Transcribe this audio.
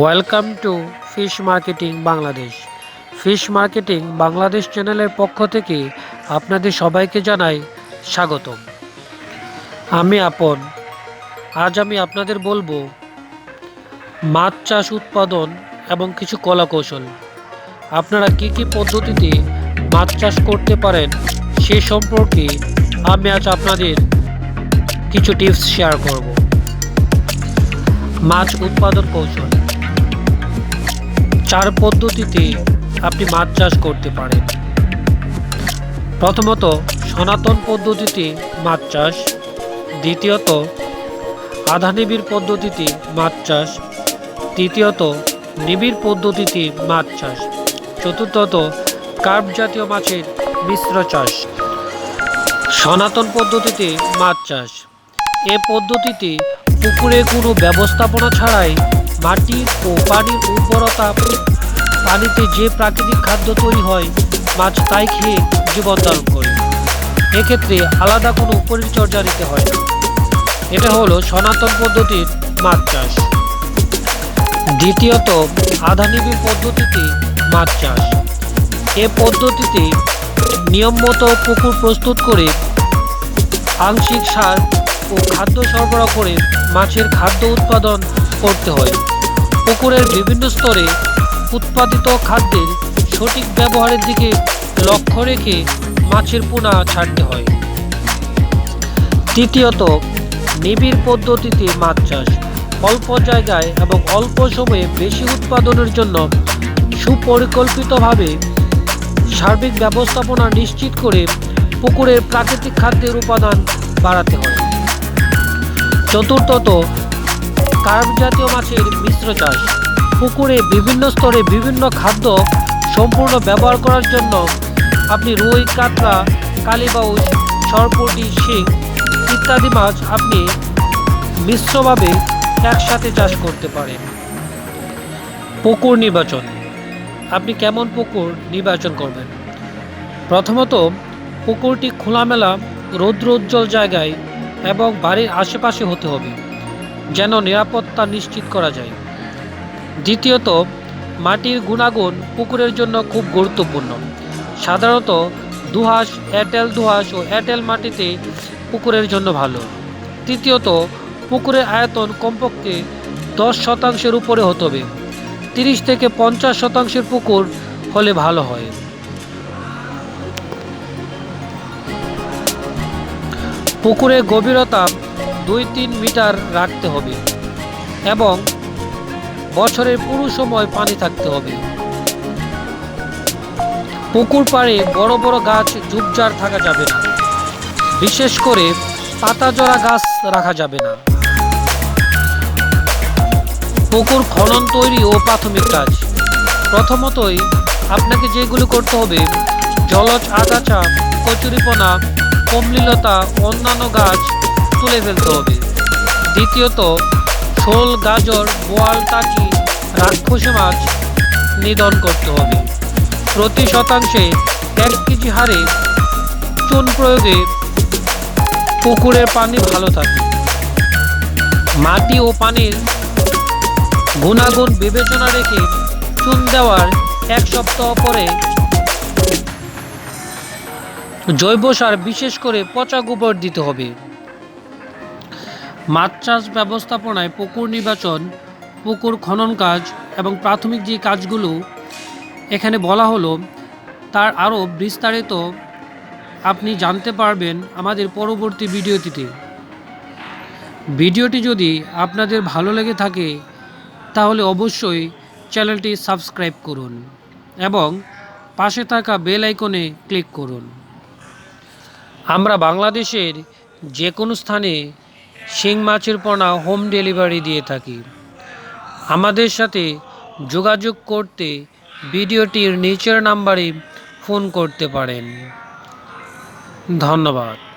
Welcome to fish marketing Bangladesh fish marketing Bangladesh চ্যানেলের পক্ষ থেকে আপনাদের সবাইকে জানাই স্বাগতম। আমি আপন। আজ আমি আপনাদের বলব মাছ চাষ উৎপাদন এবং কিছু কলা কৌশল আপনারা কি কি পদ্ধতিতে মাছ চাষ করতে পারেন সে সম্পর্কে আমি আজ আপনাদের কিছু টিপস শেয়ার করব। মাছ উৎপাদন কৌশল। চার পদ্ধতিতে আপনি মাছ চাষ করতে পারেন। প্রথমত, সনাতন পদ্ধতিতে মাছ চাষ। দ্বিতীয়ত, আধা নিবিড় পদ্ধতিতে মাছ চাষ। তৃতীয়ত, নিবিড় পদ্ধতিতে মাছ চাষ। চতুর্থত, কার্প জাতীয় মাছের মিশ্র চাষ। সনাতন পদ্ধতিতে মাছ চাষ। এ পদ্ধতিতে পুকুরে কোনো ব্যবস্থাপনা ছাড়াই মাটি ও পানির উর্বরতা পানিতে যে প্রাকৃতিক খাদ্য তৈরি হয়, মাছ তাই খেয়ে জীবন ধারণ করে। এক্ষেত্রে আলাদা কোনো পরিচর্যা নিতে হয় না। এটা হলো সনাতন পদ্ধতির মাছ চাষ। দ্বিতীয়ত আধানিবি পদ্ধতিতে মাছ চাষ। এ পদ্ধতিতে নিয়ম মতো পুকুর প্রস্তুত করে আংশিক সার ও খাদ্য সরবরাহ করে মাছের খাদ্য উৎপাদন করতে হয়। পুকুরের বিভিন্ন স্তরে উৎপাদিত খাদ্যের সঠিক ব্যবহারের দিকে লক্ষ্য রেখে মাছের পোনা ছাড়তে হয়। তৃতীয়ত নিবিড় পদ্ধতিতে মাছ চাষ। অল্প জায়গায় এবং অল্প সময়ে বেশি উৎপাদনের জন্য সুপরিকল্পিতভাবে সার্বিক ব্যবস্থাপনা নিশ্চিত করে পুকুরের প্রাকৃতিক খাদ্যের উপাদান বাড়াতে হয়। চতুর্থত কার্প জাতীয় মাছের মিশ্র চাষ। পুকুরে বিভিন্ন স্তরে বিভিন্ন খাদ্য সম্পূর্ণ ব্যবহার করার জন্য আপনি রুই, কাতলা, কালীবাউস, সরপুটি, শিং ইত্যাদি মাছ আপনি মিশ্রভাবে একসাথে চাষ করতে পারেন। পুকুর নির্বাচন। আপনি কেমন পুকুর নির্বাচন করবেন? প্রথমত, পুকুরটি খোলামেলা, রৌদ্র উজ্জ্বল জায়গায় এবং বাড়ির আশেপাশে হতে হবে। যেন নিরাপত্তা নিশ্চিত করা যায়। দ্বিতীয়ত, মাটির গুণাগুণ পুকুরের জন্য খুব গুরুত্বপূর্ণ। সাধারণত, দুহাস, এঁটেল দুহাস ও এঁটেল মাটিতে পুকুরের জন্য ভালো। তৃতীয়ত, পুকুরের আয়তন কমপক্ষে দশ শতাংশের উপরে হতে হবে। তিরিশ থেকে পঞ্চাশ শতাংশের পুকুর হলে ভালো হয়। পুকুরের গভীরতা দুই তিন মিটার রাখতে হবে এবং বছরের পুরো সময় পানি থাকতে হবে। পুকুর পাড়ে বড় বড় গাছ ঝুপঝাড় থাকা যাবে না। বিশেষ করে পাতা জড়া গাছ রাখা যাবে না। পুকুর খনন তৈরি ও প্রাথমিক কাজ। প্রথমতই আপনাকে যেগুলো করতে হবে, জলজ আগাছা, কচুরিপনা, কমলিলতা, অন্যান্য গাছ তুলে ফেলতে হবে। দ্বিতীয়ত, শোল, গাজর, বোয়াল, টাকি, রাক্ষসী মাছ নিধন করতে হবে। প্রতি শতাংশে এক কেজি হারে চুন প্রয়োগে পুকুরের পানি ভালো থাকে। মাটি ও পানির গুণাগুণ বিবেচনা রেখে চুন দেওয়ার এক সপ্তাহ পরে জৈব সার বিশেষ করে পচা গোবর দিতে হবে। মাছ চাষ ব্যবস্থাপনায় পুকুর নির্বাচন, পুকুর খনন কাজ এবং প্রাথমিক যে কাজগুলো এখানে বলা হলো, তার আরও বিস্তারিত আপনি জানতে পারবেন আমাদের পরবর্তী ভিডিওটিতে। ভিডিওটি যদি আপনাদের ভালো লেগে থাকে, তাহলে অবশ্যই চ্যানেলটি সাবস্ক্রাইব করুন এবং পাশে থাকা বেল আইকনে ক্লিক করুন। আমরা বাংলাদেশের যে কোনো স্থানে শিং মাছের পোনা হোম ডেলিভারি দিয়ে থাকি। আমাদের সাথে যোগাযোগ করতে ভিডিওটির নিচের নাম্বারে ফোন করতে পারেন। ধন্যবাদ।